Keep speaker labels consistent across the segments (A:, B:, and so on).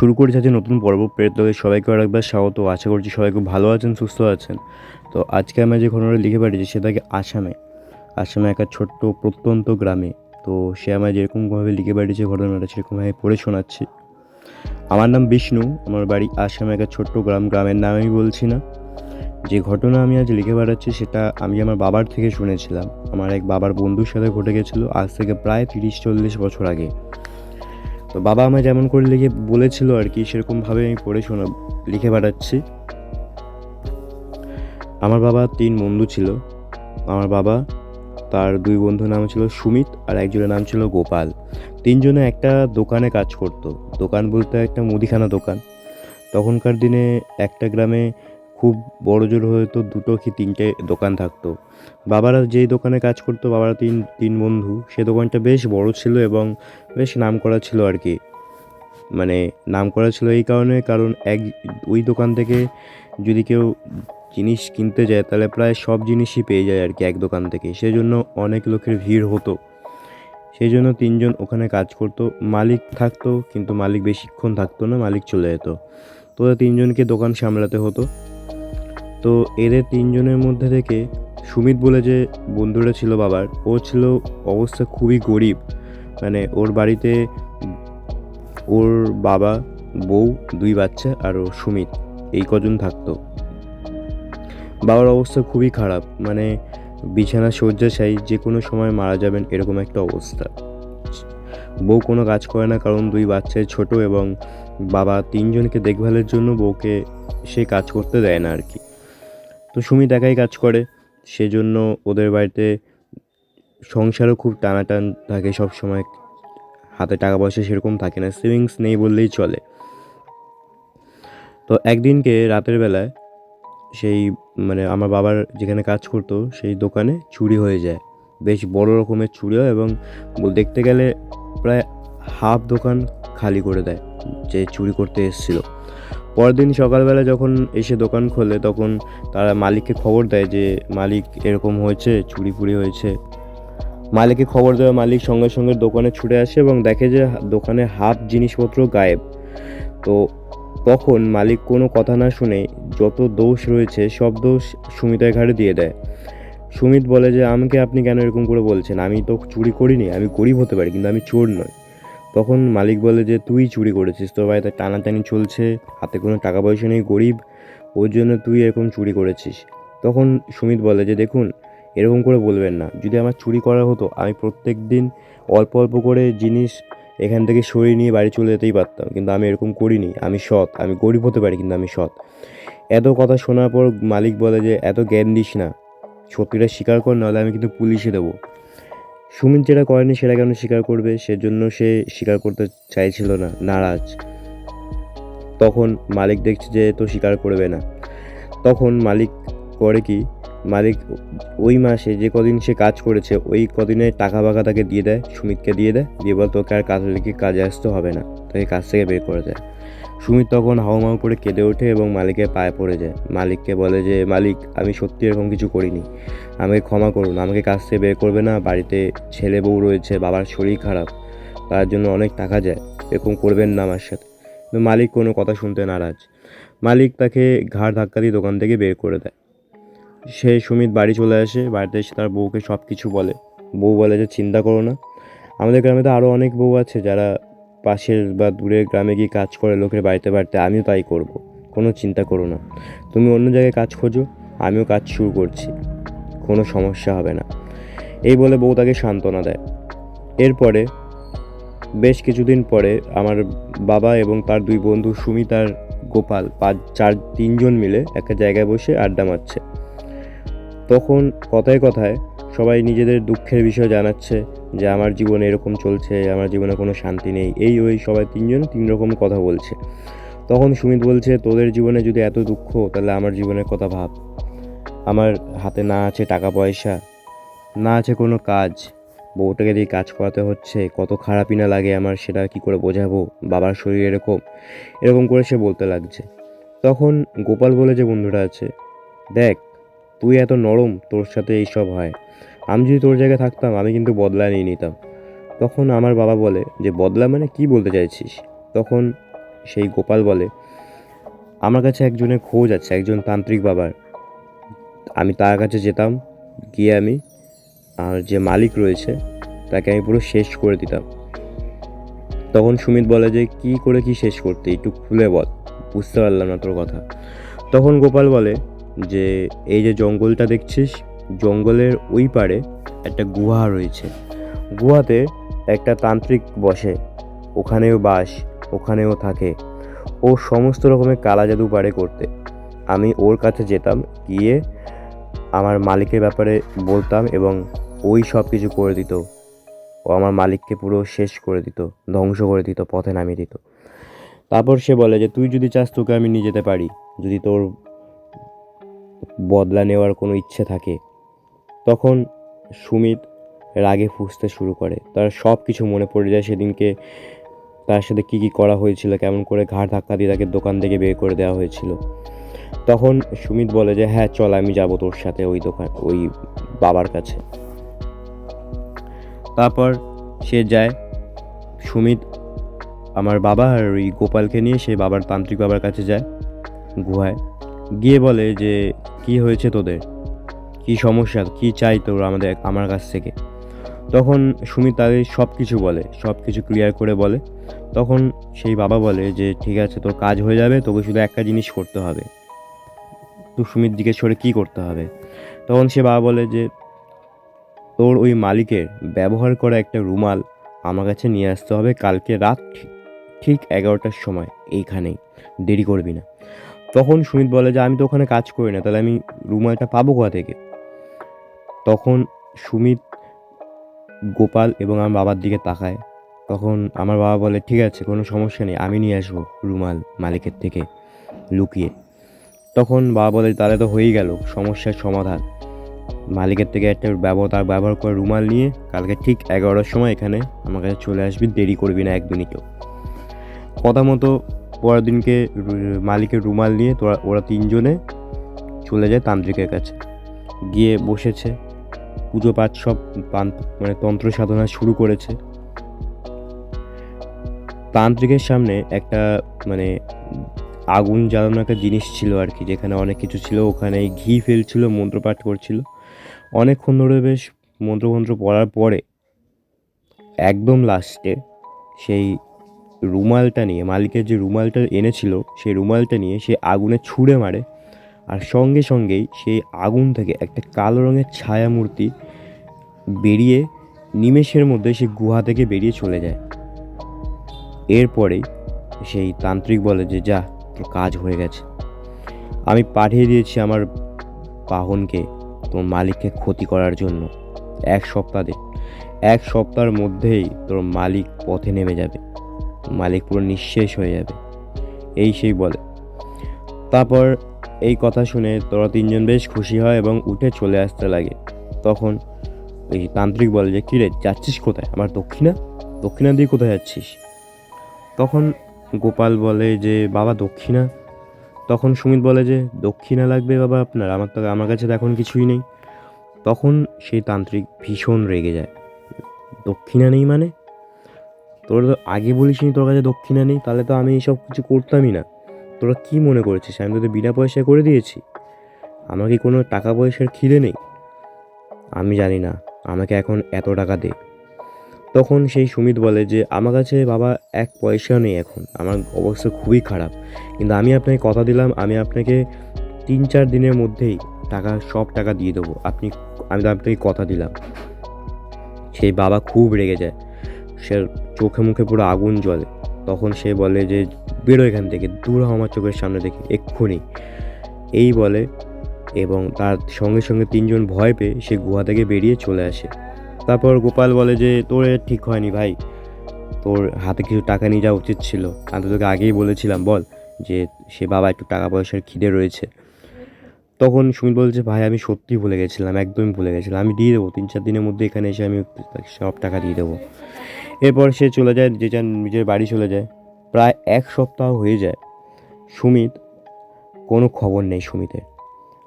A: শুরু করেছে আজকে নতুন পর্ব প্রেতলোকে সবাইকে আরেকবার স্বাগত। আশা করছি সবাই খুব ভালো আছেন, সুস্থ আছেন। তো আজকে আমি যে ঘটনাটা লিখে পাঠিয়েছি সেটাকে আসামে? আসামে একটা ছোট্ট প্রত্যন্ত গ্রামে। তো সে আমায় যেরকমভাবে লিখে পাঠিয়েছে ঘটনাটা সেরকমভাবে পড়ে শোনাচ্ছি। আমার নাম বিষ্ণু, আমার বাড়ি আসামে একটা ছোট্ট গ্রাম। গ্রামের নাম আমি বলছি না। যে ঘটনা আমি আজ লিখে পাঠাচ্ছি সেটা আমি আমার বাবার থেকে শুনেছিলাম। আমার এক বাবার বন্ধুর সাথে ঘটে গেছিল আজ থেকে প্রায় তিরিশ চল্লিশ বছর আগে। তো বাবা আমায় যেমন করে লিখে বলেছিল আর কি, সেরকমভাবে আমি পড়ে শোনা, লিখে পাঠাচ্ছি। আমার বাবা তিন বন্ধু ছিল। আমার বাবা, তার দুই বন্ধুর নাম ছিল সুমিত আর একজনের নাম ছিল গোপাল। তিনজনে একটা দোকানে কাজ করতো। দোকান বলতে একটা মুদিখানা দোকান। তখনকার দিনে একটা গ্রামে খুব বড় জোর হয়তো দুটো কি তিনটে দোকান থাকতো। বাবারা যেই দোকানে কাজ করতো, বাবারা তিন তিন বন্ধু, সে দোকানটা বেশ বড় ছিল এবং বেশ নাম করা ছিল আর কি। মানে নাম করা ছিল এই কারণে, কারণ এক, ওই দোকান থেকে যদি কেউ জিনিস কিনতে যায়, তাহলে প্রায় সব জিনিসই পেয়ে যায় আর কি এক দোকান থেকে। সেই জন্য অনেক লোকের ভিড় হতো। সেই জন্য তিনজন ওখানে কাজ করতো। মালিক থাকতো, কিন্তু মালিক বেশিক্ষণ থাকতো না, মালিক চলে যেত। তো তিনজনকে দোকান সামলাতে হতো। তো এদের তিনজনের মধ্যে থেকে সুমিত বলে যে বন্ধুটা ছিল বাবার, ও ছিল অবস্থা খুবই গরিব। মানে ওর বাড়িতে ওর বাবা, বউ, দুই বাচ্চা আর ও সুমিত, এই কজন থাকতো। বাবার অবস্থা খুবই খারাপ। মানে বিছানা শয্যাশায়ী যে কোনো সময় মারা যাবেন এরকম একটা অবস্থা। বউ কোনো কাজ করে না, কারণ দুই বাচ্চায় ছোট এবং বাবা তিনজনকে দেখভালের জন্য বউকে সে কাজ করতে দেয় না আর কি। তো সুমিত একাই কাজ করে, সেজন্য ওদের বাড়িতে সংসারও খুব টানাটান থাকে সব সময় হাতে টাকা পয়সা সেরকম থাকে না, সেভিংস নেই বললেই চলে। তো একদিনকে রাতের বেলায় সেই মানে আমার বাবার যেখানে কাজ করতো, সেই দোকানে চুরি হয়ে যায়। বেশ বড় রকমের চুরি হয় এবং দেখতে গেলে প্রায় হাফ দোকান খালি করে দেয় যে চুরি করতে এসেছিল। পরের দিন সকালবেলা যখন এসে দোকান খোলে, তখন তারা মালিককে খবর দেয় যে, মালিক এরকম হয়েছে, চুরি ফুরি হয়েছে। মালিককে খবর দেওয়া মালিক সঙ্গে সঙ্গে দোকানে ছুটে আসে এবং দেখে যে, দোকানে হাফ জিনিসপত্র গায়েব। তো তখন মালিক কোনো কথা না শুনে যত দোষ রয়েছে, সব দোষ সুমিতের ঘাড়ে দিয়ে দেয়। সুমিত বলে যে, আমাকে আপনি কেন এরকম করে বলছেন? আমি তো চুরি করিনি, আমি গরিব হতে পারি, কিন্তু আমি চোর নই। তখন মালিক বলে যে, তুই চুরি করেছিস তোর বাড়িতে টানাটানি চলছে, হাতে কোনো টাকা পয়সা নেই গরিব, ওর জন্য তুই এরকম চুরি করেছিস। তখন সুমিত বলে যে, দেখুন, এরকম করে বলবেন না। যদি আমার চুরি করা হতো, আমি প্রত্যেক দিন অল্প অল্প করে জিনিস এখান থেকে সরিয়ে নিয়ে বাড়ি চলে যেতেই পারতাম। কিন্তু আমি এরকম করিনি। আমি সৎ। আমি গরিব হতে পারি, কিন্তু আমি সৎ। এত কথা শোনার পর মালিক বলে যে, এত জ্ঞান দিস না। সত্যিটা স্বীকার কর, নাহলে আমি কিন্তু পুলিশে দেবো। সুমিত যেটা করেনি সেটা কেন স্বীকার করবে? সেজন্য সে স্বীকার করতে চাইছিল না, নারাজ। তখন মালিক দেখছে যে তো স্বীকার করবে না। তখন মালিক করে কি? মালিক ওই মাসে যে কদিন সে কাজ করেছে, ওই কদিনে টাকা বাকা তাকে দিয়ে দেয়, সুমিতকে দিয়ে দেয়, দিয়ে বল তোকে আর কাজ লিখে কাজে আসতে হবে না। তাকে কাজ থেকে বের করে দেয়। সুমিত তখন হাউমাউ করে কেঁদে ওঠে এবং মালিকের পায়ে পড়ে যায়। মালিককে বলে যে, মালিক, আমি সত্যি এরকম কিছু করিনি। আমাকে ক্ষমা করুন। আমাকে কাজ থেকে বের করবে না। বাড়িতে ছেলে বউ রয়েছে, বাবার শরীর খারাপ। তার জন্য অনেক টাকা যায়। এরকম করবেন না আমার সাথে। কিন্তু মালিক কোনো কথা শুনতে নারাজ। মালিক তাকে ঘাড় ধাক্কা দিয়ে দোকান থেকে বের করে দেয়। সে সুমিত বাড়ি চলে আসে। বাড়িতে এসে তার বউকে সব কিছু বলে। বউ বলে যে, চিন্তা করো না। আমাদের গ্রামে তো আরও অনেক বউ আছে যারা পাশের বা দূরের গ্রামে গিয়ে কাজ করে লোকের বাড়িতে বাড়িতে, আমিও তাই করব। কোনো চিন্তা করো না। তুমি অন্য জায়গায় কাজ খোঁজো, আমিও কাজ শুরু করছি। কোনো সমস্যা হবে না। এই বলে বউ তাকে সান্ত্বনা দেয়। এরপরে, বেশ কিছুদিন পরে আমার বাবা এবং তার দুই বন্ধু সুমিত আর গোপাল পাঁচ, চার, তিনজন মিলে একটা জায়গায় বসে আড্ডা মারছে। তখন কথায় কথায় সবাই নিজেদের দুঃখের বিষয় জানাচ্ছে যে আমার জীবনে এরকম চলছে, আমার জীবনে কোনো শান্তি নেই। এই ওই সবাই তিনজন তিন রকম কথা বলছে। তখন সুমিত বলছে, তোদের জীবনে যদি এত দুঃখ, তাহলে আমার জীবনের কথা ভাব। আমার হাতে না আছে টাকা পয়সা, না আছে কোনো কাজ। বউটাকে দিয়ে কাজ করাতে হচ্ছে, কত খারাপই না লাগে আমার, সেটা কি করে বোঝাবো? বাবার শরীর এরকম। এরকম করে সে বলতে লাগছে। তখন গোপাল বলে যে বন্ধুটা আছে, দেখ, তুই এত নরম, তোর সাথে এইসব হয়। আমি যদি তোর জায়গায় থাকতাম, আমি কিন্তু বদলা নিয়ে নিতাম। তখন আমার বাবা বলে যে, বদলা মানে কি বলতে চাইছিস? তখন সেই গোপাল বলে, আমার কাছে একজনের খোঁজ আছে, একজন তান্ত্রিক বাবার। আমি তার কাছে যেতাম, গিয়ে আমি আর যে মালিক রয়েছে, তাকে আমি পুরো শেষ করে দিতাম। তখন সুমিত বলে যে, কি করে কি শেষ করতে? একটু খুলে বল, বুঝতে পারলাম না তোর কথা। তখন গোপাল বলে যে, এই যে জঙ্গলটা দেখছিস জঙ্গলের ওই পারে একটা গুহা রয়েছে। গুহাতে একটা তান্ত্রিক বসে। ওখানেও বাস, ওখানেও থাকে। ও সমস্ত রকমের কালা জাদু পারে করতে। আমি ওর কাছে যেতাম, গিয়ে আমার মালিকের ব্যাপারে বলতাম এবং ওই সব কিছু করে দিত। ও আমার মালিককে পুরো শেষ করে দিত, ধ্বংস করে দিত, পথে নামিয়ে দিত। তারপর সে বলে যে, তুই যদি চাস তোকে আমি নিয়ে যেতে পারি। যদি তোর বদলা নেওয়ার কোনো ইচ্ছে থাকে তখন সুমিত রাগে ফুঁসতে শুরু করে। তার সব কিছু মনে পড়ে যায় সেদিনকে তার সাথে কী কী করা হয়েছিল, কেমন করে ঘাড় ধাক্কা দিয়ে তাকে দোকান থেকে বের করে দেওয়া হয়েছিল। তখন সুমিত বলে যে হ্যাঁ চল আমি যাব তোর সাথে ওই দোকান, ওই বাবার কাছে। তারপর সে যায়, সুমিত আমার বাবা আর ওই গোপালকে নিয়ে সে বাবার, তান্ত্রিক বাবার কাছে যায়, গুহায়। গিয়ে বলে যে, কি হয়েছে তোদের? কি সমস্যা, কি চাই তোর আমাদের, আমার কাছ থেকে? তখন সুমিত তাদের সব কিছু বলে সব কিছু ক্লিয়ার করে বলে। তখন সেই বাবা বলে যে, ঠিক আছে, তোর কাজ হয়ে যাবে, তোকে শুধু একটা জিনিস করতে হবে। তো সুমিত জিজ্ঞেস করে কী করতে হবে? তখন সে বাবা বলে যে, তোর ওই মালিকের ব্যবহার করা একটা রুমাল আমার কাছে নিয়ে আসতে হবে কালকে রাত ঠিক এগারোটার সময়, এইখানেই। দেরি করবি না। তখন সুমিত বলে যে, আমি তো ওখানে কাজ করি না, তাহলে আমি রুমালটা পাবো কোথা থেকে? তখন সুমিত, গোপাল এবং আমার বাবার দিকে তাকায়। তখন আমার বাবা বলে, ঠিক আছে, কোনো সমস্যা নেই, আমি নিয়ে আসব রুমাল মালিকের থেকে লুকিয়ে। তখন বাবা বলে, তাহলে তো হয়েই গেল, সমস্যার সমাধান। মালিকের থেকে একটা ব্যবহার ব্যবহার করে রুমাল নিয়ে কালকে ঠিক এগারোটার সময় এখানে আমার কাছে চলে আসবি, দেরি করবি না, এক মিনিটও। কথা মতো পরের দিনকে মালিকের রুমাল নিয়ে তোরা, ওরা তিনজনে চলে যায় তান্ত্রিকের কাছে। গিয়ে বসেছে। পুজো পাঠ সব মানে তন্ত্র সাধনা শুরু করেছে। তান্ত্রিকের সামনে একটা মানে আগুন জ্বালানো একটা জিনিস ছিল আর কি, যেখানে অনেক কিছু ছিল। ওখানে ঘি ফেলছিল, মন্ত্রপাঠ করছিল। অনেকক্ষণ ধরে বেশ মন্ত্রমন্ত্র পড়ার পরে একদম লাস্টে সেই রুমালটা নিয়ে, মালিকের যে রুমালটা এনেছিল, সেই রুমালটা নিয়ে সে আগুনে ছুঁড়ে মারে। আর সঙ্গে সঙ্গেই সেই আগুন থেকে একটা কালো রঙের ছায়া মূর্তি বেরিয়ে নিমেষের মধ্যে সেই গুহা থেকে বেরিয়ে চলে যায়। এরপরেই সেই তান্ত্রিক বলে যে, যা, তোর কাজ হয়ে গেছে। আমি পাঠিয়ে দিয়েছি আমার বাহনকে, তোর মালিককে ক্ষতি করার জন্য। এক সপ্তাহ এক সপ্তাহের মধ্যেই তোর মালিক পথে নেমে যাবে। মালিক পুরো নিঃশেষ হয়ে যাবে। এই সেই বলে। তারপর এই কথা শুনে তোরা তিনজন বেশ খুশি হয় এবং উঠে চলে আসতে লাগে। তখন এই তান্ত্রিক বলে যে, কিরে, যাচ্ছিস কোথায়? আমার দক্ষিণা? দক্ষিণা দিয়ে কোথায় যাচ্ছিস? তখন গোপাল বলে যে, বাবা, দক্ষিণা। তখন সুমিত বলে যে, দক্ষিণা লাগবে বাবা আপনার, আমার তো, আমার কাছে তো এখন কিছুই নেই। তখন সেই তান্ত্রিক ভীষণ রেগে যায়। দক্ষিণা নেই মানে? তোরা তো আগে বলিসনি তোর কাছে দক্ষিণা নেই, তাহলে তো আমি এইসব কিছু করতামই না। তোরা কি মনে করেছিস? আমি তোদের বিনা পয়সায় করে দিয়েছি। আমার কি কোনো টাকা পয়সার খিদে নেই? আমি জানি না। আমাকে এখন এত টাকা দে। তখন সেই সুমিত বলে যে, আমার কাছে বাবা এক পয়সা নেই এখন। আমার অবস্থা খুবই খারাপ। কিন্তু আমি আপনাকে কথা দিলাম, আমি আপনাকে তিন চার দিনের মধ্যেই টাকা, সব টাকা দিয়ে দেবো। আপনি, আমি তো আপনাকে কথা দিলাম। সেই বাবা খুব রেগে যায়। সে চোখে মুখে পুরো আগুন জ্বলে। তখন সে বলে যে বেরো এখান থেকে, দূর আমার চোখের সামনে দেখে, এক্ষুনি। এই বলে, এবং তার সঙ্গে সঙ্গে তিনজন ভয় পেয়ে সে গুহা থেকে বেরিয়ে চলে আসে। তারপর গোপাল বলে যে, তোর ঠিক হয়নি ভাই। তোর হাতে কিছু টাকা নিয়ে যাওয়া উচিত ছিল। আমি তোকে আগেই বলেছিলাম, বল, যে সে বাবা একটু টাকা পয়সার খিদে রয়েছে। তখন সুমিত বলছে ভাই, আমি সত্যি ভুলে গেছিলাম, একদমই ভুলে গেছিলাম। আমি দিয়ে দেবো, তিন চার দিনের মধ্যে এখানে এসে আমি সব টাকা দিয়ে দেবো। এরপর সে চলে যায়, যে যার নিজের বাড়ি চলে যায়। প্রায় এক সপ্তাহ হয়ে যায়। সুমিত, কোনো খবর নেই সুমিতের।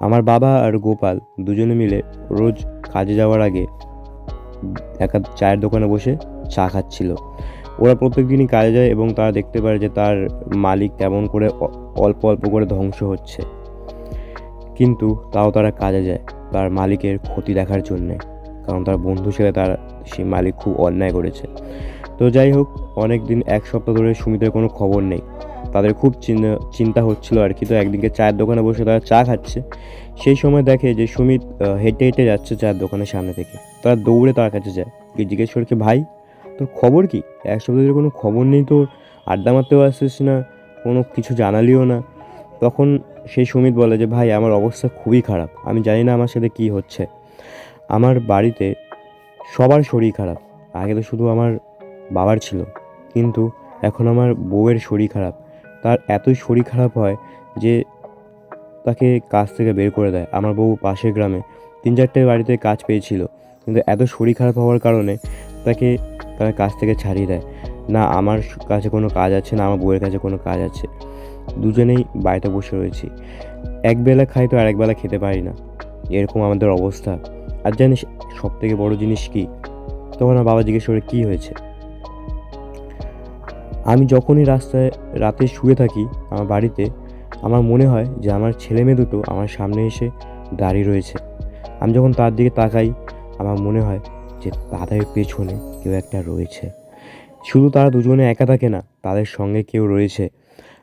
A: আমার বাবা আর গোপাল দুজনে মিলে রোজ কাজে যাওয়ার আগে একা চায়ের দোকানে বসে চা খাচ্ছিল। ওরা প্রত্যেক দিনই কাজে যায় এবং তারা দেখতে পারে যে তার মালিক কেমন করে অল্প অল্প করে ধ্বংস হচ্ছে। কিন্তু তাও তারা কাজে যায় তার মালিকের ক্ষতি দেখার জন্যে। কারণ তার বন্ধু ছেলে তার, সেই মালিক খুব অন্যায় করেছে। তো যাই হোক অনেক দিন এক সপ্তাহ ধরে সুমিতের কোনো খবর নেই। তাদের খুব চিন- চিন্তা হচ্ছিল আর কি। তো একদিনকে চায়ের দোকানে বসে তারা চা খাচ্ছে। সেই সময় দেখে যে সুমিত হেঁটে হেঁটে যাচ্ছে চায়ের দোকানের সামনে থেকে। তারা দৌড়ে তার কাছে যায়। গিয়ে জিজ্ঞেস করছে ভাই, তোর খবর কি? এক সপ্তাহ ধরে কোনো খবর নেই তোর। আড্ডা মারতেও আসছিস না, কোনো কিছু জানালিও না। তখন সেই সুমিত বলে যে, ভাই, আমার অবস্থা খুবই খারাপ। আমি জানি না আমার সাথে কী হচ্ছে। আমার বাড়িতে সবার শরীর খারাপ। আগে তো শুধু আমার বাবার ছিল। কিন্তু এখন আমার বউয়ের শরীর খারাপ। তার এতই শরীর খারাপ হয় যে তাকে কাজ থেকে বের করে দেয়। আমার বউ পাশের গ্রামে তিন চারটে বাড়িতে কাজ পেয়েছিল। কিন্তু এত শরীর খারাপ হওয়ার কারণে তাকে তারা কাজ থেকে ছাড়িয়ে দেয়। না আমার কাছে কোনো কাজ আছে, না আমার বউয়ের কাছে কোনো কাজ আছে। দুজনেই বাড়িতে বসে রয়েছি। একবেলা খাই তো আরেকবেলা খেতে পারি না। এরকম আমাদের অবস্থা। আর জানিস সব থেকে বড় জিনিস কি? তখন আমার বাবা জিজ্ঞেস করে, কী হয়েছে? আমি যখনই রাস্তায় রাতে শুয়ে থাকি আমার বাড়িতে, আমার মনে হয় যে আমার ছেলে মেয়ে দুটো আমার সামনে এসে দাঁড়িয়ে রয়েছে। আমি যখন তার দিকে তাকাই, আমার মনে হয় যে তাদের পেছনে কেউ একটা রয়েছে। শুধু তারা দুজনে একা থাকে না, তাদের সঙ্গে কেউ রয়েছে।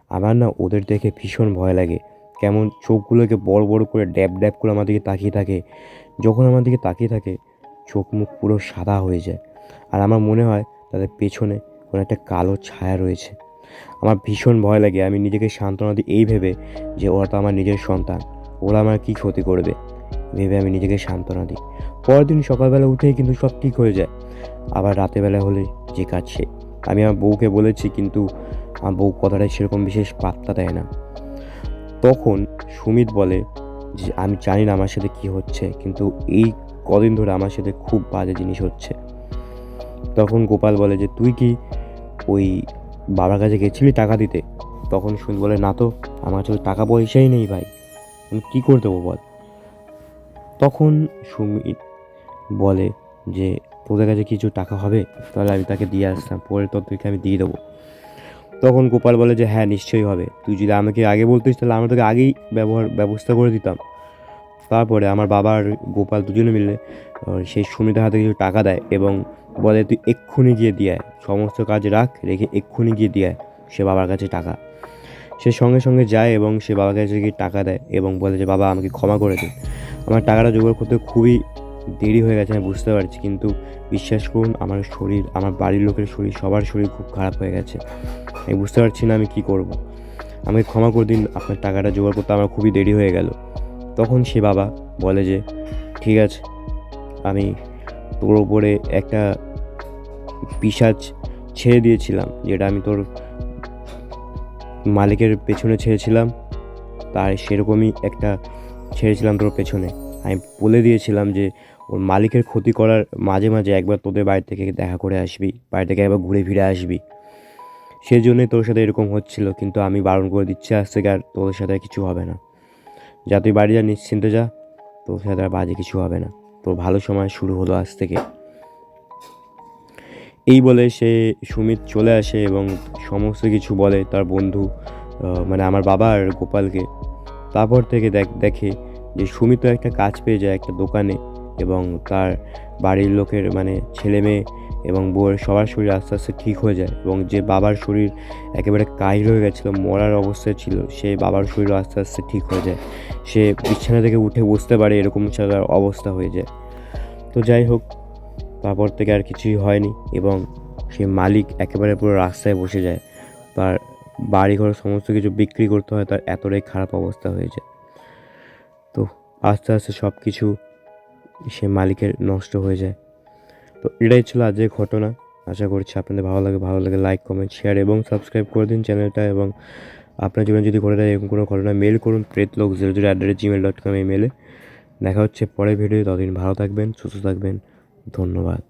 A: আমার না ওদের দেখে ভীষণ ভয় লাগে। কেমন চোখগুলোকে বড় বড় করে ড্যাব ড্যাব করে আমার দিকে তাকিয়ে থাকে। যখন আমার দিকে তাকিয়ে থাকে, চোখ মুখ পুরো সাদা হয়ে যায়। আর আমার মনে হয় তাদের পেছনে কোনো একটা কালো ছায়া রয়েছে। আমার ভীষণ ভয় লাগে, আমি নিজেকে সান্ত্বনা দিই এই ভেবে যে ওরা তো আমার নিজের সন্তান, ওরা আমার কী ক্ষতি করবে? ভেবে আমি নিজেকে সান্ত্বনা দিই। পরের দিন সকালবেলা উঠেই কিন্তু সব ঠিক হয়ে যায়। আবার রাতেবেলা হলে যে কাজ সে। আমি আমার বউকে বলেছি, কিন্তু আমার বউ কথাটা সেরকম বিশেষ পাত্তা দেয় না। তখন সুমিত বলে যে, আমি জানি না আমার সাথে কী হচ্ছে, কিন্তু এই কদিন ধরে আমার সাথে খুব বাজে জিনিস হচ্ছে। তখন গোপাল বলে যে, তুই কি ওই বাবার কাছে গেছিলি টাকা দিতে? তখন সুমিত বলে, না তো, আমার কাছে টাকা পয়সাই নেই ভাই। আমি কী করে দেবো বল? তখন সুমিত বলে যে, তোদের কাছে কিছু টাকা হবে, তাহলে আমি তাকে দিয়ে আসতাম, পরে তোর তোকে আমি দিয়ে দেবো। তখন গোপাল বলে যে হ্যাঁ নিশ্চয়ই হবে। তুই যদি আমাকে আগে বলতিস, তাহলে আমরা তোকে আগেই ব্যবহার, ব্যবস্থা করে দিতাম। তারপরে আমার বাবা আর গোপাল দুজনে মিলে সেই সুমিতার হাতে কিছু টাকা দেয় এবং বলে, তুই এক্ষুনি গিয়ে দিয়ে। সমস্ত কাজ রাখ, রেখে এক্ষুনি গিয়ে দিয়ে। সে বাবার কাছে টাকা সে সঙ্গে সঙ্গে যায় এবং সে বাবার কাছে গিয়ে টাকা দেয় এবং বলে যে, বাবা, আমাকে ক্ষমা করে দিন আমার টাকাটা জোগাড় করতে খুবই দেরি হয়ে গেছে, আমি বুঝতে পারছি কিন্তু বিশ্বাস করুন, আমার শরীর, আমার বাড়ির লোকের শরীর, সবার শরীর খুব খারাপ হয়ে গেছে আমি বুঝতে পারছি না আমি কি করব। আমাকে ক্ষমা করে দিন, আপনার টাকাটা জোগাড় করতে আমার খুবই দেরি হয়ে গেল তখন সে বাবা বলে যে, ঠিক আছে, আমি তোর ওপরে একটা পিসাজ ছেড়ে দিয়েছিলাম, যেটা আমি তোর মালিকের পেছনে ছেড়েছিলাম। তার সেরকমই একটা ছেড়েছিলাম তোর পেছনে। আমি বলে দিয়েছিলাম যে, ওর মালিকের ক্ষতি করার মাঝে মাঝে একবার তোদের বাড়ি থেকে দেখা করে আসবি, বাড়ি থেকে একবার ঘুরে ফিরে আসবি। সেই জন্যই তোর সাথে এরকম হচ্ছিল, কিন্তু আমি বারণ করে দিচ্ছি, আজ থেকে আর তোদের সাথে কিছু হবে না। যা তুই বাড়ি যা, নিশ্চিন্তে যা, তোর সাথে আর বাজে কিছু হবে না। তোর ভালো সময় শুরু হলো আজ থেকে। এই বলে সে সুমিত চলে আসে এবং সমস্ত কিছু বলে তার বন্ধু মানে আমার বাবা আর গোপালকে। তারপর থেকে দেখ যে সুমিত একটা কাজ পেয়ে যায় একটা দোকানে এবং তার বাড়ির লোকের মানে ছেলে মেয়ে এবং বউয়ের সবার শরীর আস্তে আস্তে ঠিক হয়ে যায় এবং যে বাবার শরীর একেবারে কাহিল হয়ে গেছিল, মরার অবস্থায় ছিল সে বাবার শরীরও আস্তে আস্তে ঠিক হয়ে যায়। সে বিছানা থেকে উঠে বসতে পারে এরকম তার অবস্থা হয়ে যায়। তো যাই হোক তারপর থেকে আর কিছুই হয়নি এবং সে মালিক একেবারে পুরো রাস্তায় বসে যায়। তার বাড়িঘর সমস্ত কিছু বিক্রি করতে হয়, তার এতটাই খারাপ অবস্থা হয়ে যায়। তো আস্তে আস্তে সব কিছু সে মালিকের নষ্ট হয়ে যায়। তো এটাই ছিল আজকের ঘটনা। আশা করছি আপনাদের ভালো লাগে ভালো লাগে লাইক, কমেন্ট শেয়ার এবং সাবস্ক্রাইব করে দিন চ্যানেলটা এবং আপনার জীবনে যদি ঘটে থাকে এরকম কোনো ঘটনা মেল করুন প্রেতলোক zero zero at the rate Gmail dot com এই মেলে দেখা হচ্ছে পরের ভিডিও ততদিন ভালো থাকবেন, সুস্থ থাকবেন। ধন্যবাদ।